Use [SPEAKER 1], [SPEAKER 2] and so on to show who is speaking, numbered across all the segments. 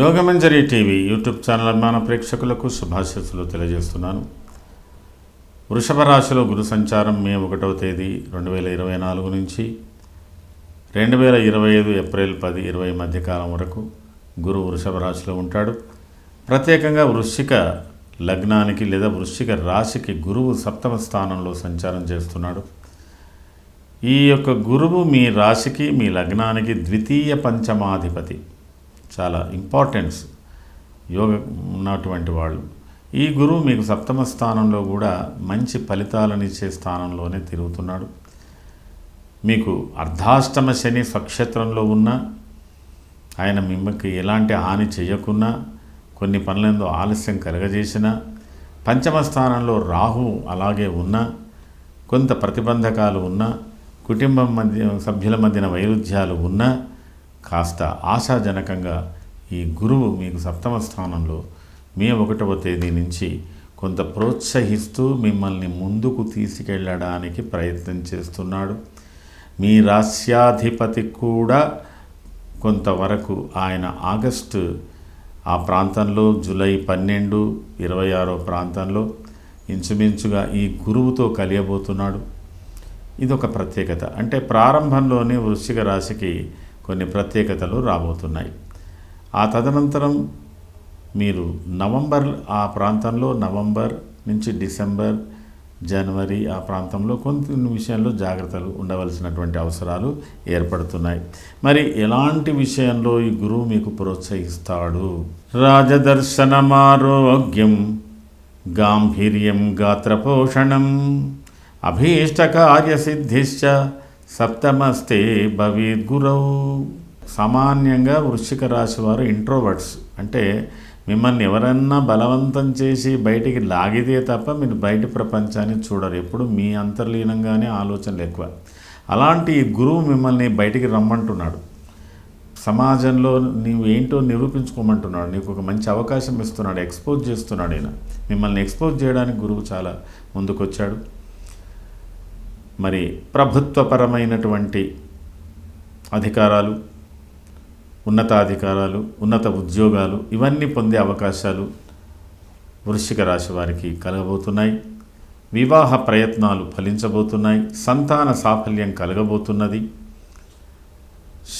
[SPEAKER 1] Yogamanjari TV YouTube channel అభిమాన ప్రేక్షకులకు శుభాశీస్సులు తెలియజేస్తున్నాను. వృషభ రాశిలో గురు సంచారం మే ఒకటవ తేదీ రెండు వేల ఇరవై నాలుగు నుంచి రెండు వేల ఇరవై ఐదు ఏప్రిల్ పది ఇరవై మధ్యకాలం వరకు గురు వృషభ రాశిలో ఉంటాడు. ప్రత్యేకంగా వృశ్చిక లగ్నానికి లేదా వృశ్చిక రాశికి గురువు సప్తమ స్థానంలో సంచారం చేస్తున్నాడు. ఈ యొక్క గురువు మీ రాశికి మీ లగ్నానికి ద్వితీయ పంచమాధిపతి. చాలా ఇంపార్టెన్స్ యోగ ఉన్నటువంటి వాళ్ళు. ఈ గురువు మీకు సప్తమ స్థానంలో కూడా మంచి ఫలితాలను ఇచ్చే స్థానంలోనే తిరుగుతున్నాడు. మీకు అర్ధాష్టమ శని స్వక్షేత్రంలో ఉన్న ఆయన మిమ్మల్ని ఎలాంటి హాని చేయకున్నా కొన్ని పనులందు ఆలస్యం కలగజేసినా పంచమ స్థానంలో రాహు అలాగే ఉన్నా కొంత ప్రతిబంధకాలు ఉన్నా కుటుంబం మధ్య సభ్యుల మధ్యన వైరుధ్యాలు ఉన్నా కాస్త ఆశాజనకంగా ఈ గురువు మీకు సప్తమ స్థానంలో మే ఒకటవ తేదీ నుంచి కొంత ప్రోత్సహిస్తూ మిమ్మల్ని ముందుకు తీసుకెళ్ళడానికి ప్రయత్నం చేస్తున్నాడు. మీ రాస్యాధిపతి కూడా కొంతవరకు ఆయన ఆగస్టు ఆ ప్రాంతంలో జూలై పన్నెండు ఇరవై ఆరో ప్రాంతంలో ఇంచుమించుగా ఈ గురువుతో కలియబోతున్నాడు. ఇదొక ప్రత్యేకత. అంటే ప్రారంభంలోనే వృశ్చిక రాశికి కొన్ని ప్రత్యేకతలు రాబోతున్నాయి. ఆ తదనంతరం మీరు నవంబర్ ఆ ప్రాంతంలో నవంబర్ నుంచి డిసెంబర్ జనవరి ఆ ప్రాంతంలో కొన్ని విషయంలో జాగ్రత్తలు ఉండవలసినటువంటి అవసరాలు ఏర్పడుతున్నాయి. మరి ఎలాంటి విషయంలో ఈ గురువు మీకు ప్రోత్సహిస్తాడు? రాజదర్శనమారోగ్యం గాంభీర్యం గాత్రపోషణం అభీష్టకార్యసిద్ధిశ్చ సప్తమస్తే భవీద్గురౌ. సామాన్యంగా వృశ్చిక రాశి వారు ఇంట్రోవర్ట్స్ అంటే మిమ్మల్ని ఎవరన్నా బలవంతం చేసి బయటికి లాగితే తప్ప మీరు బయట ప్రపంచాన్ని చూడరు. ఎప్పుడు మీ అంతర్లీనంగానే ఆలోచనలు ఎక్కువ. అలాంటి ఈ గురువు మిమ్మల్ని బయటికి రమ్మంటున్నాడు. సమాజంలో నీవు ఏంటో నిరూపించుకోమంటున్నాడు. నీకు ఒక మంచి అవకాశం ఇస్తున్నాడు. ఎక్స్పోజ్ చేస్తున్నాడు ఆయన మిమ్మల్ని ఎక్స్పోజ్ చేయడానికి గురువు చాలా ముందుకొచ్చాడు. మరి ప్రభుత్వపరమైనటువంటి అధికారాలు ఉన్నతాధికారాలు ఉన్నత ఉద్యోగాలు ఇవన్నీ పొందే అవకాశాలు వృశ్చిక రాశి వారికి కలగబోతున్నాయి. వివాహ ప్రయత్నాలు ఫలించబోతున్నాయి. సంతాన సాఫల్యం కలగబోతున్నది.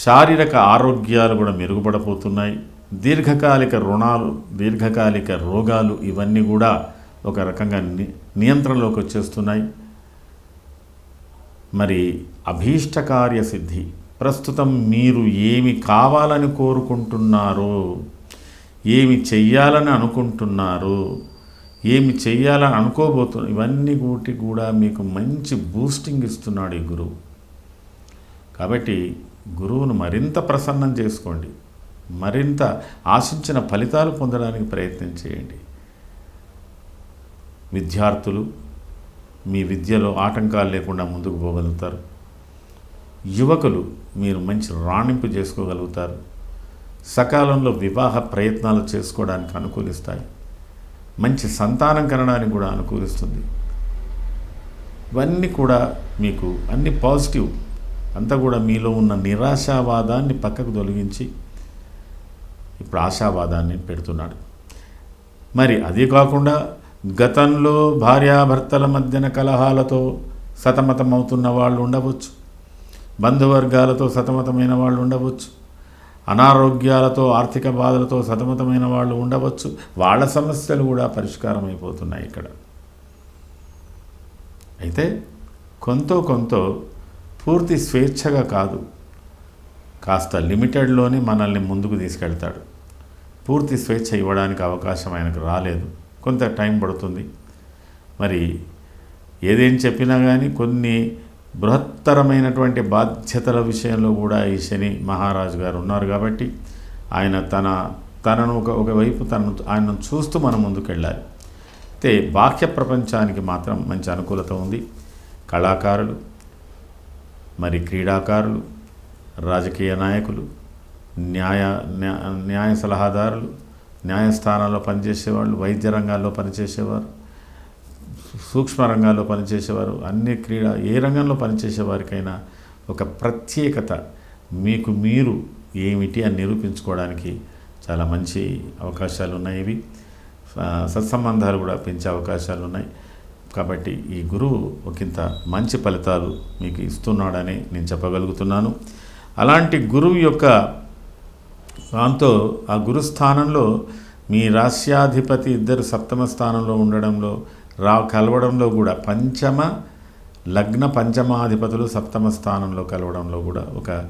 [SPEAKER 1] శారీరక ఆరోగ్యాలు కూడా మెరుగుపడబోతున్నాయి. దీర్ఘకాలిక రుణాలు దీర్ఘకాలిక రోగాలు ఇవన్నీ కూడా ఒక రకంగా నియంత్రణలోకి వచ్చేస్తున్నాయి. మరి అభీష్టకార్య సిద్ధి ప్రస్తుతం మీరు ఏమి కావాలని కోరుకుంటున్నారో ఏమి చెయ్యాలని అనుకుంటున్నారో ఏమి చెయ్యాలని అనుకోబోతున్నారు ఇవన్నీ కూటి కూడా మీకు మంచి బూస్టింగ్ ఇస్తున్నాడు ఈ గురువు. కాబట్టి గురువును మరింత ప్రసన్నం చేసుకోండి. మరింత ఆశించిన ఫలితాలు పొందడానికి ప్రయత్నం చేయండి. విద్యార్థులు మీ విద్యలో ఆటంకాలు లేకుండా ముందుకు పోగలుగుతారు. యువకులు మీరు మంచి రాణింపు చేసుకోగలుగుతారు. సకాలంలో వివాహ ప్రయత్నాలు చేసుకోవడానికి అనుకూలిస్తాయి. మంచి సంతానం కనడానికి కూడా అనుకూలిస్తుంది. ఇవన్నీ కూడా మీకు అన్ని పాజిటివ్. అంతా కూడా మీలో ఉన్న నిరాశావాదాన్ని పక్కకు తొలగించి ఇప్పుడు ఆశావాదాన్ని పెడుతున్నాడు. మరి అదే కాకుండా గతంలో భార్యాభర్తల మధ్యన కలహాలతో సతమతమవుతున్న వాళ్ళు ఉండవచ్చు. బంధువర్గాలతో సతమతమైన వాళ్ళు ఉండవచ్చు. అనారోగ్యాలతో ఆర్థిక బాధలతో సతమతమైన వాళ్ళు ఉండవచ్చు. వాళ్ళ సమస్యలు కూడా పరిష్కారం అయిపోతున్నాయి ఇక్కడ. అయితే కొంత కొంత పూర్తి స్వేచ్ఛగా కాదు. కాస్త లిమిటెడ్లోనే మనల్ని ముందుకు తీసుకెళ్తాడు. పూర్తి స్వేచ్ఛ ఇవ్వడానికి అవకాశం ఆయనకు రాలేదు. కొంత టైం పడుతుంది. మరి ఏదేం చెప్పినా కానీ కొన్ని బృహత్తరమైనటువంటి బాధ్యతల విషయంలో కూడా ఈ శని మహారాజు గారు ఉన్నారు కాబట్టి ఆయన తన తనను ఒక ఒకవైపు తనను ఆయనను చూస్తూ మనం ముందుకు వెళ్ళాలి అయితే బాహ్య ప్రపంచానికి మాత్రం మంచి అనుకూలత ఉంది. కళాకారులు మరి క్రీడాకారులు రాజకీయ నాయకులు న్యాయ న్యాయ సలహాదారులు న్యాయస్థానాల్లో పనిచేసేవాళ్ళు వైద్య రంగాల్లో పనిచేసేవారు సూక్ష్మ రంగాల్లో పనిచేసేవారు అన్ని క్రీడ ఏ రంగంలో పనిచేసే వారికైనా ఒక ప్రత్యేకత మీకు మీరు ఏమిటి అని నిరూపించుకోవడానికి చాలా మంచి అవకాశాలు ఉన్నాయి ఇవి. సత్సంబంధాలు కూడా పెంచే అవకాశాలు ఉన్నాయి. కాబట్టి ఈ గురువు ఒకంత మంచి ఫలితాలు మీకు ఇస్తున్నాడని నేను చెప్పగలుగుతున్నాను. అలాంటి గురువు యొక్క దాంతో ఆ గురుస్థానంలో మీ రాస్యాధిపతి ఇద్దరు సప్తమ స్థానంలో ఉండడంలో రా కలవడంలో కూడా పంచమ లగ్న పంచమాధిపతులు సప్తమ స్థానంలో కలవడంలో కూడా ఒక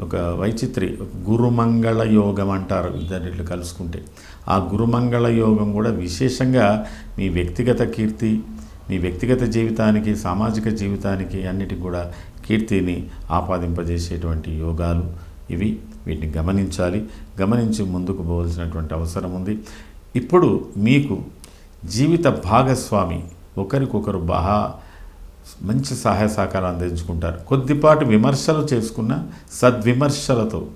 [SPEAKER 1] ఒక వైచిత్రి గురుమంగళ యోగం అంటారు ఇద్దరిట్లు కలుసుకుంటే. ఆ గురుమంగళ యోగం కూడా విశేషంగా మీ వ్యక్తిగత కీర్తి మీ వ్యక్తిగత జీవితానికి సామాజిక జీవితానికి అన్నిటికి కూడా కీర్తిని ఆపాదింపజేసేటువంటి యోగాలు. ఇవి వీటిని గమనించాలి. గమనించి ముందుకు పోవలసినటువంటి అవసరం ఉంది. ఇప్పుడు మీకు జీవిత భాగస్వామి ఒకరికొకరు బాగా మంచి సహాయ సహకారాలు అందించుకుంటారు. కొద్దిపాటి విమర్శలు చేసుకున్న సద్విమర్శలతో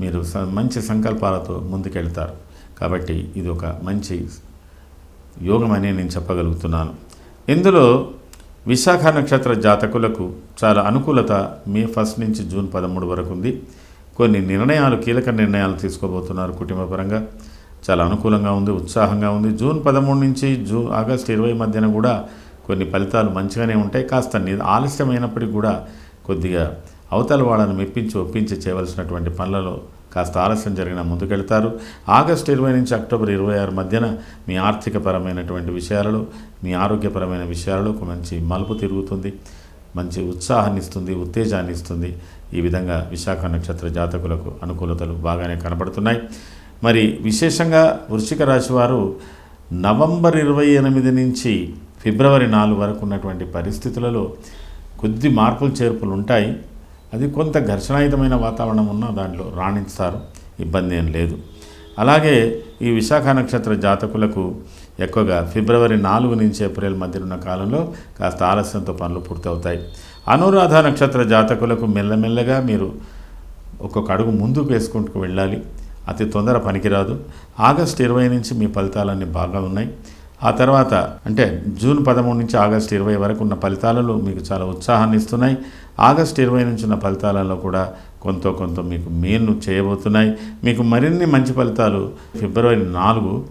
[SPEAKER 1] మీరు స- మంచి సంకల్పాలతో ముందుకెళ్తారు. కాబట్టి ఇది ఒక మంచి యోగం అని నేను చెప్పగలుగుతున్నాను. ఇందులో విశాఖ నక్షత్ర జాతకులకు చాలా అనుకూలత మే ఫస్ట్ నుంచి జూన్ పదమూడు వరకు ఉంది కొన్ని నిర్ణయాలు కీలక నిర్ణయాలు తీసుకోబోతున్నారు కుటుంబపరంగా. చాలా అనుకూలంగా ఉంది ఉత్సాహంగా ఉంది. జూన్ పదమూడు నుంచి జూన్ ఆగస్టు ఇరవై మధ్యన కూడా కొన్ని ఫలితాలు మంచిగానే ఉంటాయి. కాస్త ఆలస్యమైనప్పటికీ కూడా కొద్దిగా అవతల వాళ్ళని మెప్పించి ఒప్పించి చేయవలసినటువంటి పనులలో కాస్త ఆలస్యం జరిగిన ముందుకెళ్తారు. ఆగస్టు ఇరవై నుంచి అక్టోబర్ ఇరవై ఆరు మధ్యన మీ ఆర్థికపరమైనటువంటి విషయాలలో మీ ఆరోగ్యపరమైన విషయాలలో ఒక మంచి మలుపు తిరుగుతుంది మంచి ఉత్సాహాన్ని ఇస్తుంది ఉత్తేజాన్ని ఇస్తుంది. ఈ విధంగా విశాఖ నక్షత్ర జాతకులకు అనుకూలతలు బాగానే కనబడుతున్నాయి. మరి విశేషంగా వృశ్చిక రాశి వారు నవంబర్ ఇరవై ఎనిమిది నుంచి ఫిబ్రవరి నాలుగు వరకు ఉన్నటువంటి పరిస్థితులలో కొద్ది మార్పులు చేర్పులు ఉంటాయి. అది కొంత ఘర్షణాయుతమైన వాతావరణం ఉన్న దాంట్లో రాణిస్తారు. ఇబ్బంది ఏం లేదు. అలాగే ఈ విశాఖ నక్షత్ర జాతకులకు ఎక్కువగా ఫిబ్రవరి నాలుగు నుంచి ఏప్రిల్ మధ్య ఉన్న కాలంలో కాస్త ఆలస్యంతో పనులు పూర్తవుతాయి. అనురాధ నక్షత్ర జాతకులకు మెల్లమెల్లగా మీరు ఒక్కొక్క అడుగు ముందుకు వేసుకుంటూ వెళ్ళాలి. అతి తొందర పనికిరాదు. ఆగస్ట్ ఇరవై నుంచి మీ ఫలితాలన్నీ బాగా ఉన్నాయి. ఆ తర్వాత అంటే జూన్ పదమూడు నుంచి ఆగస్ట్ ఇరవై వరకు ఉన్న ఫలితాలలో మీకు చాలా ఉత్సాహాన్ని ఇస్తున్నాయి. ఆగస్ట్ ఇరవై నుంచి ఫలితాలలో కూడా కొంత కొంత మీకు మేలు చేయబోతున్నాయి. మీకు మరిన్ని మంచి ఫలితాలు ఫిబ్రవరి నాలుగు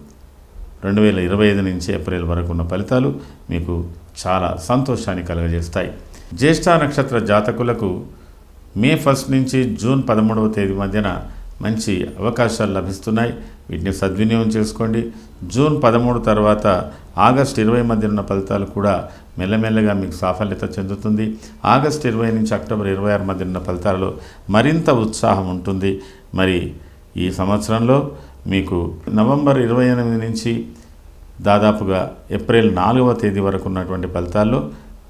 [SPEAKER 1] రెండు వేల ఇరవై ఐదు నుంచి ఏప్రిల్ వరకు ఉన్న ఫలితాలు మీకు చాలా సంతోషాన్ని కలుగజేస్తాయి. జ్యేష్ఠ నక్షత్ర జాతకులకు మే ఫస్ట్ నుంచి జూన్ పదమూడవ తేదీ మధ్యన మంచి అవకాశాలు లభిస్తున్నాయి. వీటిని సద్వినియోగం చేసుకోండి. జూన్ పదమూడు తర్వాత ఆగస్ట్ ఇరవై మధ్య ఉన్న ఫలితాలు కూడా మెల్లమెల్లగా మీకు సాఫల్యత చెందుతుంది. ఆగస్ట్ ఇరవై నుంచి అక్టోబర్ ఇరవై ఆరు మధ్య ఉన్న ఫలితాలలో మరింత ఉత్సాహం ఉంటుంది. మరి ఈ సంవత్సరంలో మీకు నవంబర్ ఇరవై ఎనిమిది నుంచి దాదాపుగా ఏప్రిల్ నాలుగవ తేదీ వరకు ఉన్నటువంటి ఫలితాల్లో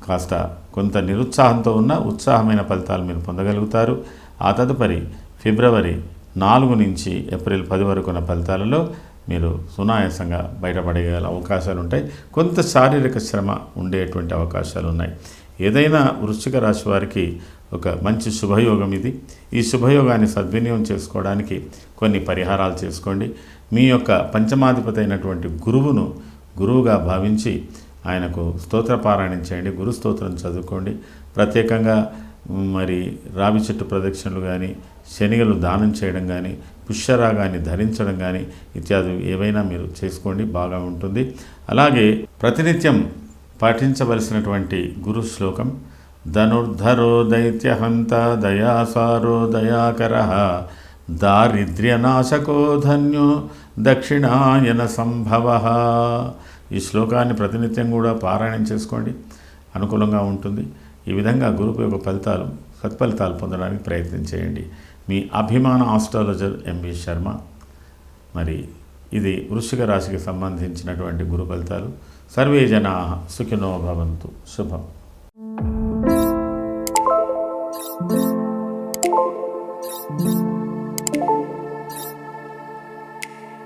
[SPEAKER 1] కాస్త కొంత నిరుత్సాహంతో ఉన్న ఉత్సాహమైన ఫలితాలు మీరు పొందగలుగుతారు. ఆ తదుపరి ఫిబ్రవరి నాలుగు నుంచి ఏప్రిల్ పది వరకు ఉన్న ఫలితాలలో మీరు సునాయాసంగా బయటపడగల అవకాశాలు ఉంటాయి కొంత శారీరక శ్రమ ఉండేటువంటి అవకాశాలు ఉన్నాయి ఏదైనా వృశ్చిక రాశి వారికి ఒక మంచి శుభయోగం ఇది. ఈ శుభయోగాన్ని సద్వినియోగం చేసుకోవడానికి కొన్ని పరిహారాలు చేసుకోండి. మీ యొక్క పంచమాధిపతి అయినటువంటి గురువును గురువుగా భావించి ఆయనకు స్తోత్ర పారాయణం చేయండి. గురు స్తోత్రం చదువుకోండి. ప్రత్యేకంగా మరి రావి చెట్టు ప్రదక్షిణలు కానీ శనిగలు దానం చేయడం కానీ పుష్యరాగాన్ని ధరించడం కానీ ఇత్యాది ఏవైనా మీరు చేసుకోండి బాగా ఉంటుంది. అలాగే ప్రతినిత్యం పాటించవలసినటువంటి గురు శ్లోకం ధనుర్ధరో దైత్యహంత దయాసారో దయాకర దారిద్ర్యనాశకో ధన్యో దక్షిణాయన సంభవ. ఈ శ్లోకాన్ని ప్రతినిత్యం కూడా పారాయణం చేసుకోండి అనుకూలంగా ఉంటుంది. ఈ విధంగా గురుపు యొక్క ఫలితాలు సత్ఫలితాలు పొందడానికి ప్రయత్నం చేయండి. మీ అభిమాన ఆస్ట్రాలజర్ ఎంవి శర్మ. మరి ఇది వృశ్చిక రాశికి సంబంధించినటువంటి గురు ఫలితాలు. సర్వే జనా సుఖినో భవంతు. శుభం.